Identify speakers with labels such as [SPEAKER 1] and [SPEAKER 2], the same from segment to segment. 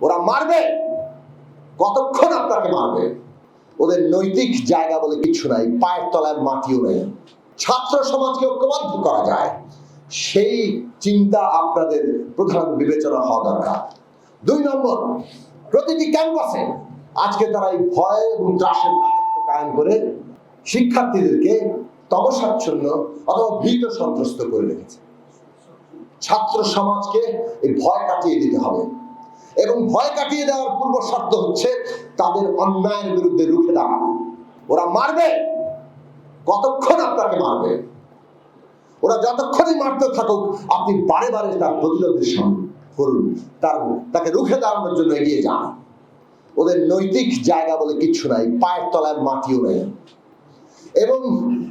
[SPEAKER 1] ওরা মারবে। কতক্ষণ আপনাকে মারবে? ওদের নৈতিক জায়গা বলে কিছু নাই, পায়ের তলায় মাটিও নেই। ছাত্র সমাজকে ঐক্যবদ্ধ করা যায়। সেই চিন্তা আপনাদের প্রধান বিবেচনা হওয়া দরকার। দুই নম্বর, প্রতিটি ক্যাম্পাসে আজকে তারা এই ভয় এবং ত্রাসের রাজত্ব কায়েম করে শিক্ষার্থীদেরকে তমসাচ্ছন্ন অথবা ভীত সন্ত্রস্ত করে রেখেছে। ছাত্র সমাজকে এই ভয় কাটিয়ে দিতে হবে। এবং ভয় কাটিয়ে দেওয়ার পূর্ব শর্ত হচ্ছে তাদের অন্যায়ের বিরুদ্ধে রুখে দাঁড়ানো। ওরা মারবে, কতক্ষণ আপনাকে মারবে? ওরা যতক্ষণই মারতে থাকুক, আপনি বারে বারে তার প্রতিরোধের সামনে করুন। তার তাকে রুখে দাঁড়ানোর জন্য এগিয়ে যান। ওদের নৈতিক জায়গা বলে কিচ্ছু নাই, পায়ের তলায় মাটিও নেই। এবং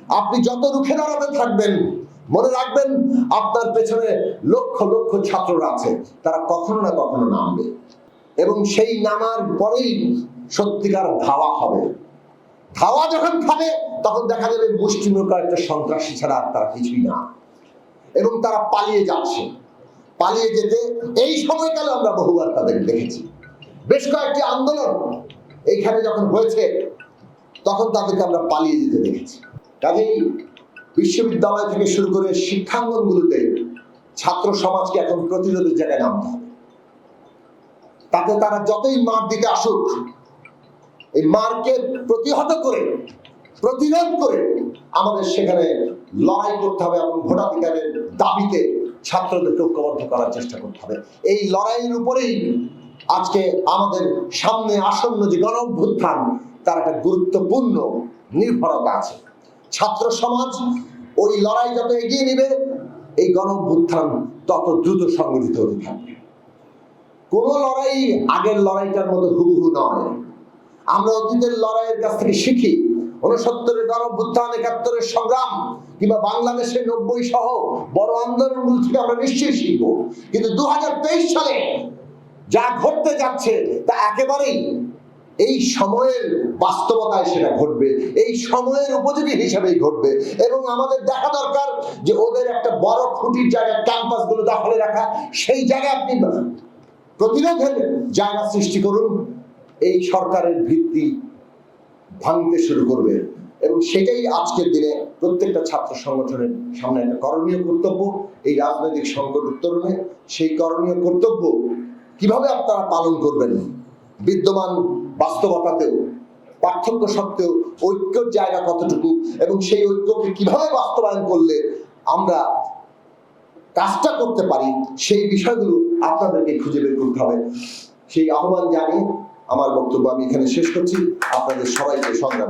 [SPEAKER 1] আপনি যত রুখে দাঁড়াতে থাকবেন মনে রাখবেন, আপনার পেছনে লক্ষ লক্ষ ছাত্ররা আছে, তারা কখনো না কখনো নামবে। এবং সেই নামার পরেই সত্যিকার ধাওয়া হবে। ধাওয়া যখন খাবে, তখন দেখা যাবে মুষ্টিমুখার একটা সন্ত্রাসী ছাড়া আর তারা কিছুই না। এবং তারা পালিয়ে যাচ্ছে। পালিয়ে যেতে এই সময়কালে আমরা বহুবার তাদের দেখেছি। বেশ কয়েকটি আন্দোলন এইখানে যখন হয়েছে, তখন তাদেরকে আমরা পালিয়ে যেতে দেখেছি। কাজেই বিশ্ববিদ্যালয় থেকে শুরু করে শিক্ষাঙ্গন শিক্ষাঙ্গনগুলোতে ছাত্র সমাজকে এখন প্রতিরোধের জায়গায় নামতে হবে। তাতে তারা যতই মার দিতে আসুক, এই মারকে প্রতিহত করে, প্রতিরোধ করে আমাদের সেখানে লড়াই করতে হবে এবং ভোটাধিকারের দাবিতে ছাত্রদেরকে ঐক্যবদ্ধ করার চেষ্টা করতে হবে। এই লড়াইয়ের উপরেই আজকে আমাদের সামনে আসন্ন যে গণ অভ্যুত্থান তার একটা গুরুত্বপূর্ণ নির্ভরতা আছে। ছাত্র সমাজ, ওই লড়াই যত এগিয়ে নেবে, এই গণ তত দ্রুত সংগঠিত হতে থাকবে। কোন লড়াই আগের লড়াইটার মতো হুবহু নয়। আমরা অতীতের লড়াইয়ের কাছ থেকে শিখি উনসত্তরের গণ অভ্যুত্থান একাত্তরের সংগ্রাম, কিংবা বাংলাদেশের নব্বই সহ বড় আন্দোলনগুলো থেকে আমরা নিশ্চয়ই শিখব। কিন্তু দু হাজার তেইশ সালে যা ঘটতে যাচ্ছে তা একেবারেই এই সময়ের বাস্তবতায় সেটা ঘটবে, এই সময়ের উপযোগী হিসাবেই ঘটবে। এবং আমাদের দেখা দরকার যে ওদের একটা বড় খুঁটির জায়গায় ক্যাম্পাসগুলো দখলে রাখা, সেই জায়গায় আপনি প্রতিরোধের জায়গা সৃষ্টি করুন। এই সরকারের ভিত্তি ভাঙতে শুরু করবে। এবং সেটাই আজকের দিনে প্রত্যেকটা ছাত্র সংগঠনের সামনে একটা করণীয় কর্তব্য। এই রাজনৈতিক সংকট উত্তরণে সেই করণীয় কর্তব্য কীভাবে আপনারা পালন করবেন? বিদ্যমান বাস্তবতাতেও, পার্থক্য সত্ত্বেও ঐক্যর জায়গা কতটুকু এবং সেই ঐক্যকে কীভাবে বাস্তবায়ন করলে আমরা কাজটা করতে পারি, সেই বিষয়গুলো আপনাদেরকে খুঁজে বের করতে হবে। সেই আহ্বান জানিয়ে আমার বক্তব্য আমি এখানে শেষ করছি। আপনাদের সবাইকে সংগ্রাম।